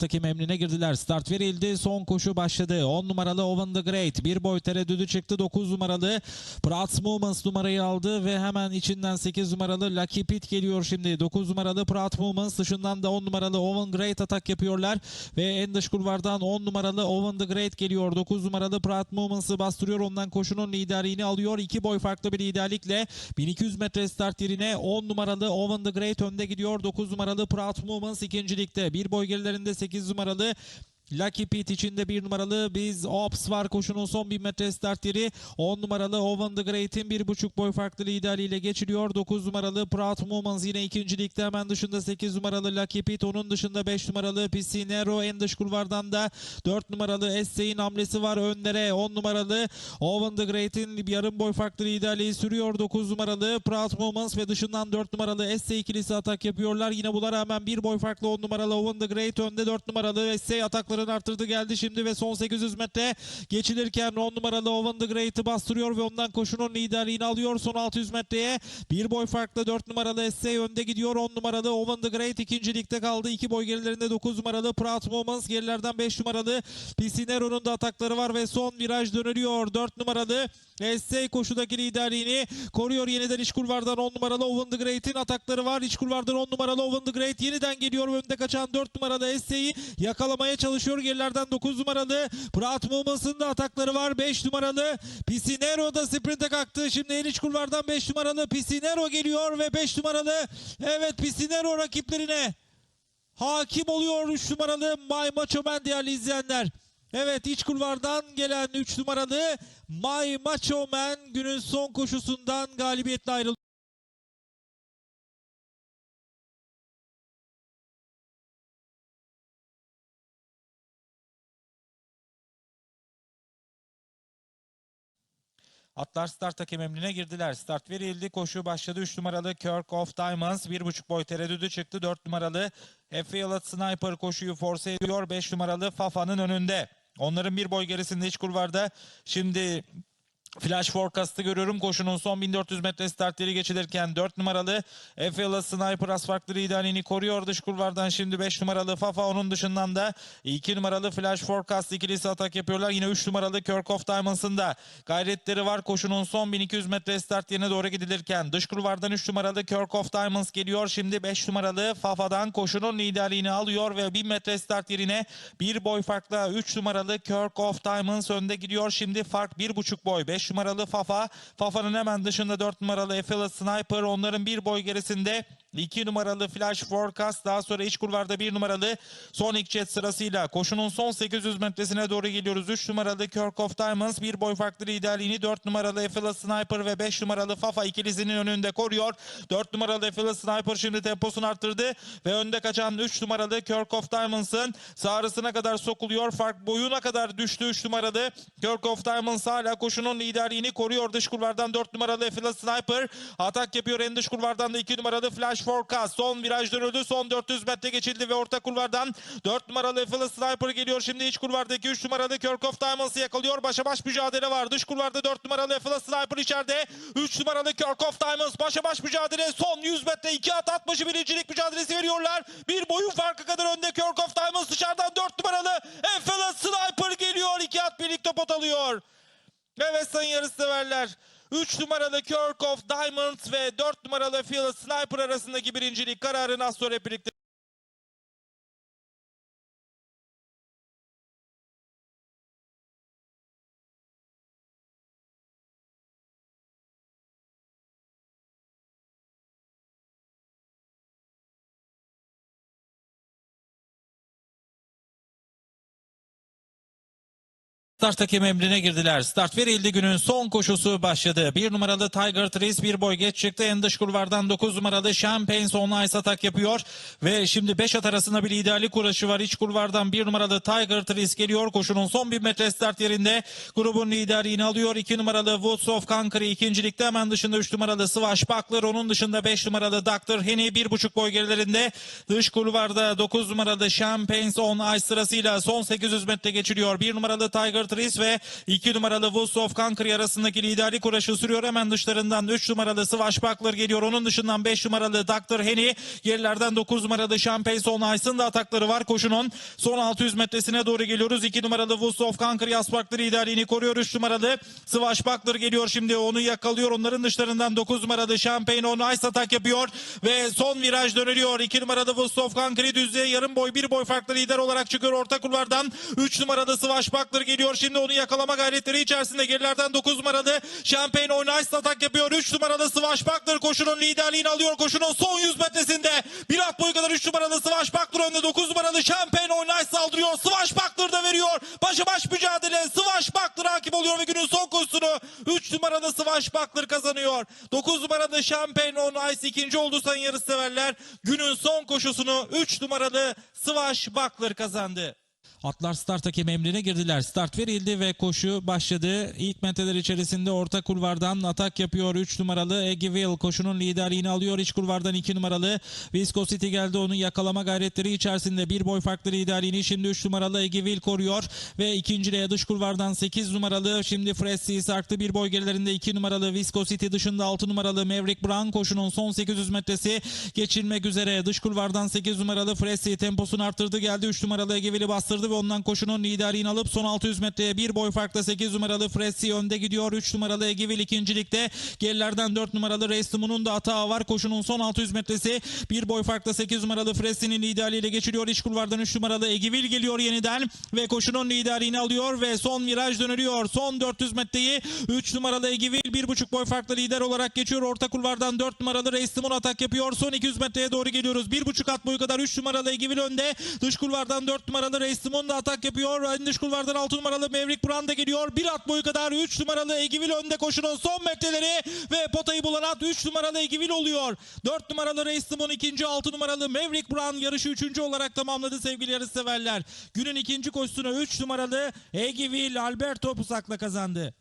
Takım emrine girdiler. Start verildi. Son koşu başladı. 10 numaralı Owen the Great. Bir boy tereddüdü çıktı. 9 numaralı Prats Movements numarayı aldı ve hemen içinden 8 numaralı Lucky Pit geliyor şimdi. 9 numaralı Prat Movements dışından da 10 numaralı Owen Great atak yapıyorlar ve en dış kulvardan 10 numaralı Owen the Great geliyor. 9 numaralı Prat Movements'ı bastırıyor. Ondan koşunun liderliğini alıyor. 2 boy farklı bir liderlikle 1200 metre start yerine 10 numaralı Owen the Great önde gidiyor. 9 numaralı Prat Movements ikincilikte. Bir boy gerilerinde 8 numaralı Lucky Pete içinde bir numaralı biz Ops var koşunun son 1000 metre start yeri 10 numaralı Owen the Great'in bir buçuk boy farklı liderliğiyle geçiliyor. 9 numaralı Proud Moments yine ikincilikte hemen dışında 8 numaralı Lucky Pete onun dışında 5 numaralı Piscinero en dış kulvardan da 4 numaralı Essay'in hamlesi var önlere. 10 numaralı Owen the Great'in yarım boy farklı liderliği sürüyor. 9 numaralı Proud Moments ve dışından 4 numaralı Essay ikilisi atak yapıyorlar. Yine buna rağmen bir boy farklı 10 numaralı Owen the Great önde 4 numaralı Essay ataklarını arttırdı geldi şimdi ve son 800 metre geçilirken 10 numaralı Owen the Great'i bastırıyor ve ondan koşunun liderliğini alıyor. Son 600 metreye bir boy farklı 4 numaralı Essay önde gidiyor. 10 numaralı Owen the Great ikincilikte kaldı. 2 boy gerilerinde 9 numaralı Proud Moments gerilerden 5 numaralı Piscinero'nun da atakları var ve son viraj dönülüyor. 4 numaralı Essay koşudaki liderliğini koruyor yeniden iç kulvardan. 10 numaralı Owen the Great'in atakları var. İç kulvardan 10 numaralı Owen the Great yeniden geliyor. Önde kaçan 4 numaralı Essay'i yakalamaya çalışıyor gerilerden 9 numaralı. Prat Mumas'ın da atakları var 5 numaralı. Piscinero da sprinte kalktı. Şimdi en iç kulvardan 5 numaralı. Piscinero geliyor ve 5 numaralı. Evet Piscinero rakiplerine hakim oluyor 3 numaralı My Macho Man değerli izleyenler. Evet iç kulvardan gelen 3 numaralı My Macho Man günün son koşusundan galibiyetle ayrıldı. Atlar start hakem emrine girdiler. Start verildi. Koşu başladı. 3 numaralı Kirk of Diamonds. 1.5 boy tereddüdü çıktı. 4 numaralı Effield Sniper koşuyu force ediyor. 5 numaralı Fafa'nın önünde. Onların bir boy gerisinde iç kulvarda. Şimdi Flash forecast'ı görüyorum. Koşunun son 1400 metre start yeri geçilirken 4 numaralı Efela Sniper az farklı liderliğini koruyor. Dış kulvardan şimdi 5 numaralı Fafa. Onun dışından da 2 numaralı Flash forecast ikilisi atak yapıyorlar. Yine 3 numaralı Kirk of Diamonds'ın da gayretleri var. Koşunun son 1200 metre start yerine doğru gidilirken dış kulvardan 3 numaralı Kirk of Diamonds geliyor. Şimdi 5 numaralı Fafa'dan koşunun liderliğini alıyor ve 1000 metre start yerine bir boy farkla 3 numaralı Kirk of Diamonds önde gidiyor. Şimdi fark 1.5 boy. 5 numaralı Fafa. Fafa'nın hemen dışında 4 numaralı Efela Sniper. Onların bir boy gerisinde 2 numaralı Flash Forecast. Daha sonra iç kulvarda 1 numaralı Sonic Jet sırasıyla koşunun son 800 metresine doğru geliyoruz. 3 numaralı Kirk of Diamonds bir boy farklı liderliğini 4 numaralı Efela Sniper ve 5 numaralı Fafa ikilisinin önünde koruyor. 4 numaralı Efela Sniper şimdi temposunu arttırdı ve önde kaçan 3 numaralı Kirk of Diamonds'ın sağrısına kadar sokuluyor. Fark boyuna kadar düştü 3 numaralı Kirk of Diamonds hala koşunun liderliğini koruyor. Dış kulvardan 4 numaralı Efela Sniper atak yapıyor. En dış kulvardan da 2 numaralı Flash Forecast. Son viraj dönüldü. Son 400 metre geçildi ve orta kulvardan 4 numaralı Efela Sniper geliyor. Şimdi iç kulvardaki 3 numaralı Kirk of Diamonds'ı yakalıyor. Başa baş mücadele var. Dış kulvarda 4 numaralı Efela Sniper içeride. 3 numaralı Kirk of Diamonds başa baş mücadele. Son 100 metre 2 at atmaşı birincilik mücadelesi veriyorlar. Bir boyun farkı kadar önde Kirk of Diamonds dışarıdan 4 numaralı Efela Sniper geliyor. 2 at birlikte pot alıyor. Evet sayın yarışseverler. 3 numaralı Kirk of Diamonds ve 4 numaralı Phil Sniper arasındaki birincilik kararını az sonra birlikte Start hakem emrine girdiler. Start verildi günün son koşusu başladı. Bir numaralı Tiger Trees bir boy geç çıktı. En dış kulvardan 9 numaralı Champagne son ice atak yapıyor. Ve şimdi 5 at arasında bir liderlik uğraşı var. İç kulvardan bir numaralı Tiger Trees geliyor. Koşunun son 1 metre start yerinde grubun liderliğini alıyor. 2 numaralı Woods of Concrete ikincilikte hemen dışında 3 numaralı Swash Buckler. Onun dışında 5 numaralı Dr. Henny 1.5 boy gerilerinde. Dış kulvarda 9 numaralı Champagne on ice sırasıyla son 800 metre geçiliyor. 1 numaralı Tiger Beatrice ve 2 numaralı of Conquer arasındaki liderlik uğraşı sürüyor. Hemen dışlarından 3 numaralı Swashbuckler geliyor. Onun dışından 5 numaralı Dr. Henny. Gerilerden 9 numaralı Champagne Son Ice'ın da atakları var. Koşunun son 600 metresine doğru geliyoruz. 2 numaralı of Conquer Yaspaklı liderliğini koruyor. 3 numaralı Swashbuckler geliyor şimdi. Onu yakalıyor. Onların dışlarından 9 numaralı Champagne On Ice atak yapıyor. Ve son viraj dönülüyor. 2 numaralı of Conquer'i düzlüğe yarım boy bir boy farklı lider olarak çıkıyor orta kulvardan. 3 numaralı Swashbuckler geliyor. Şimdi onu yakalama gayretleri içerisinde gerilerden 9 numaralı Champagne Ice atak yapıyor. 3 numaralı Swashbuckler koşunun liderliğini alıyor. Koşunun son 100 metresinde. Bir at boyu kadar 3 numaralı Swashbuckler önde. 9 numaralı Champagne Ice saldırıyor. Swashbuckler da veriyor. Başa baş mücadele. Swashbuckler hakim oluyor ve günün son koşusunu 3 numaralı Swashbuckler kazanıyor. 9 numaralı Champagne Ice ikinci oldu sayın yarışseverler. Günün son koşusunu 3 numaralı Swashbuckler kazandı. Atlar start hakem emrine girdiler. Start verildi ve koşu başladı. İlk metreler içerisinde orta kulvardan atak yapıyor 3 numaralı Eggyville. Koşunun liderliğini alıyor. İç kulvardan 2 numaralı Viscosity geldi. Onu yakalama gayretleri içerisinde bir boy farklı liderliğini şimdi 3 numaralı Eggyville koruyor. Ve ikinciliğe dış kulvardan 8 numaralı şimdi Fresi sarktı. Bir boy gerilerinde 2 numaralı Viscosity dışında 6 numaralı Maverick Brown koşunun son 800 metresi geçilmek üzere. Dış kulvardan 8 numaralı Fresi temposunu arttırdı geldi. 3 numaralı Eggyville'i bastırdı ve ondan koşunun liderliğini alıp son 600 metreye bir boy farkla 8 numaralı Fresi önde gidiyor. 3 numaralı Eggyville ikincilikte. Gerilerden 4 numaralı Racetimon'un da hata var. Koşunun son 600 metresi bir boy farkla 8 numaralı Fresi'nin liderliğiyle geçiliyor. İç kulvardan 3 numaralı Eggyville geliyor yeniden ve koşunun liderliğini alıyor ve son viraj dönülüyor. Son 400 metreyi 3 numaralı Eggyville 1,5 boy farklı lider olarak geçiyor. Orta kulvardan 4 numaralı Racemon atak yapıyor. Son 200 metreye doğru geliyoruz. 1,5 at boyu kadar 3 numaralı Eggyville önde. Dış kulvardan 4 numaralı Racemon da atak yapıyor. Ön dış kulvardan 6 numaralı Maverick Brand da geliyor. 1 at boyu kadar 3 numaralı Eggyville önde koşunun son metreleri ve potayı bulan at 3 numaralı Eggyville oluyor. 4 numaralı Racemon ikinci 6 numaralı Maverick Brand yarışı 3. olarak tamamladı sevgili yarışseverler. Günün ikinci koşusunu 3 numaralı Eggyville Alberto Pusak'la kazandı.